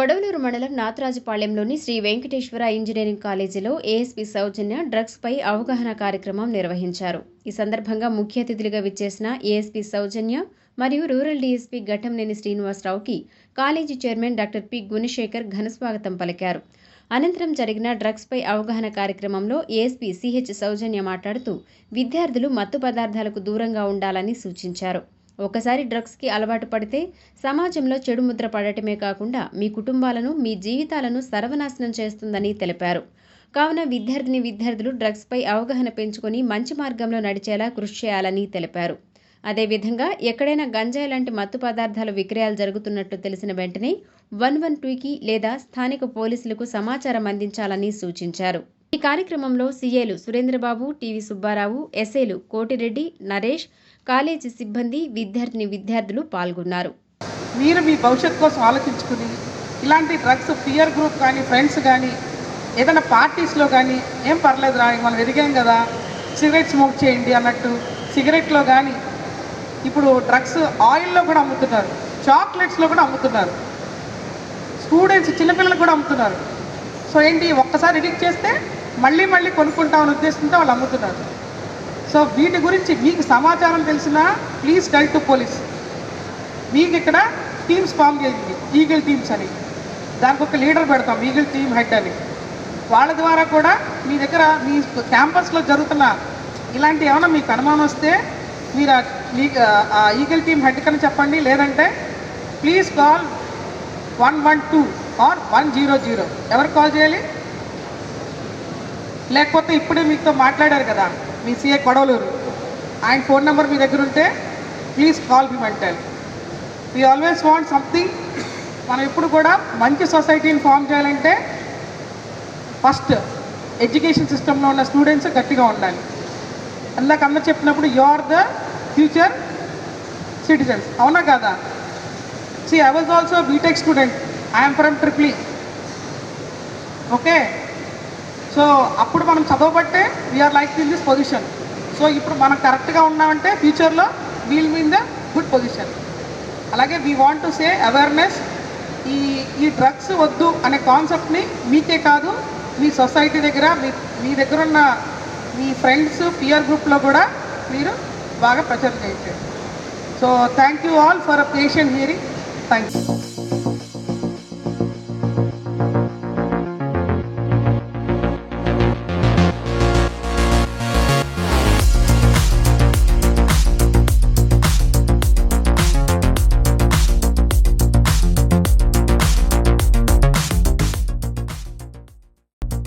కొడవలూరు మండలం నాతరాజుపాళ్యంలోని శ్రీ వెంకటేశ్వర ఇంజనీరింగ్ కాలేజీలో ఏఎస్పీ సౌజన్య డ్రగ్స్పై అవగాహన కార్యక్రమం నిర్వహించారు. ఈ సందర్భంగా ముఖ్య అతిథులుగా విచ్చేసిన ఏఎస్పీ సౌజన్య మరియు rural DSP Ghattamaneni శ్రీనివాసరావుకి college chairman doctor P Gunasekhar ఘనస్వాగతం పలికారు. అనంతరం జరిగిన డ్రగ్స్పై అవగాహన కార్యక్రమంలో ఏఎస్పీ సిహెచ్ సౌజన్య మాట్లాడుతూ విద్యార్థులు మత్తు పదార్థాలకు దూరంగా ఉండాలని సూచించారు. ఒకసారి డ్రగ్స్కి అలవాటు పడితే సమాజంలో చెడు ముద్ర పడటమే కాకుండా మీ కుటుంబాలను మీ జీవితాలను సర్వనాశనం చేస్తుందని తెలిపారు. కావున విద్యార్థిని విద్యార్థులు డ్రగ్స్పై అవగాహన పెంచుకొని మంచి మార్గంలో నడిచేలా కృషి చేయాలని తెలిపారు. అదేవిధంగా ఎక్కడైనా గంజాయి లాంటి మత్తు పదార్థాల విక్రయాలు జరుగుతున్నట్టు తెలిసిన వెంటనే వన్ వన్ టూకి లేదా స్థానిక పోలీసులకు సమాచారం అందించాలని సూచించారు. ఈ కార్యక్రమంలో సీఏలు సురేంద్రబాబు టీవీ సుబ్బారావు ఎస్ఏలు కోటిరెడ్డి నరేష్ కాలేజీ సిబ్బంది విద్యార్థిని విద్యార్థులు పాల్గొన్నారు. మీరు మీ భవిష్యత్ కోసం ఆలోచించుకుని ఇలాంటి డ్రగ్స్ పియర్ గ్రూప్ కానీ ఫ్రెండ్స్ కానీ ఏదైనా పార్టీస్లో కానీ ఏం పర్లేదు రా మనం ఎదిగాం కదా సిగరెట్ స్మోక్ చేయండి అన్నట్టు సిగరెట్లో కానీ ఇప్పుడు డ్రగ్స్ ఆయిల్లో కూడా అమ్ముతున్నారు చాక్లెట్స్లో కూడా అమ్ముతున్నారు స్టూడెంట్స్ చిన్నపిల్లలు కూడా అమ్ముతున్నారు. సో ఏంటి ఒక్కసారి ఎడిక్ట్ చేస్తే మళ్ళీ మళ్ళీ కొనుక్కుంటామని ఉద్దేశంతో వాళ్ళు అమ్ముతున్నారు. సో వీటి గురించి మీకు సమాచారం తెలిసినా ప్లీజ్ టెల్ టు పోలీస్ మీకు ఇక్కడ టీమ్స్ ఫామ్ చేసింది ఈగిల్ టీమ్స్ అని. దానికి ఒక లీడర్ పెడతాం ఈగిల్ టీమ్ హెడ్ అని. వాళ్ళ ద్వారా కూడా మీ దగ్గర మీ క్యాంపస్లో జరుగుతున్న ఇలాంటి ఏమైనా మీకు అనుమానం వస్తే మీరు ఆ- ఆ ఈగిల్ టీమ్ హెడ్ కని చెప్పండి. లేదంటే please call one one two or one zero zero ఎవరు కాల్ చేయాలి? లేకపోతే ఇప్పుడే మీతో మాట్లాడారు కదా. మీ సీఏ కొడవలూరు. ఆయన ఫోన్ నెంబర్ మీ దగ్గర ఉంటే please call me mental we always want something మనం ఇప్పుడు కూడా మంచి సొసైటీని ఫామ్ చేయాలంటే ఫస్ట్ ఎడ్యుకేషన్ సిస్టంలో ఉన్న స్టూడెంట్స్ గట్టిగా ఉండాలి. అందాక అందరు చెప్పినప్పుడు you are the future citizens అవునా కదా? See I was also BTech student I'm from triple okay so అప్పుడు మనం చదవబట్టే we are like in this position so ఇప్పుడు మనం కరెక్ట్గా ఉన్నామంటే ఫ్యూచర్లో we'll mean the good position అలాగే we want to say awareness ఈ ఈ డ్రగ్స్ వద్దు అనే కాన్సెప్ట్ని మీకే కాదు మీ సొసైటీ దగ్గర మీ మీ దగ్గర ఉన్న మీ ఫ్రెండ్స్ పియర్ గ్రూప్లో కూడా మీరు బాగా ప్రచారం చేయించండి so thank you all for uh patient hearing thank you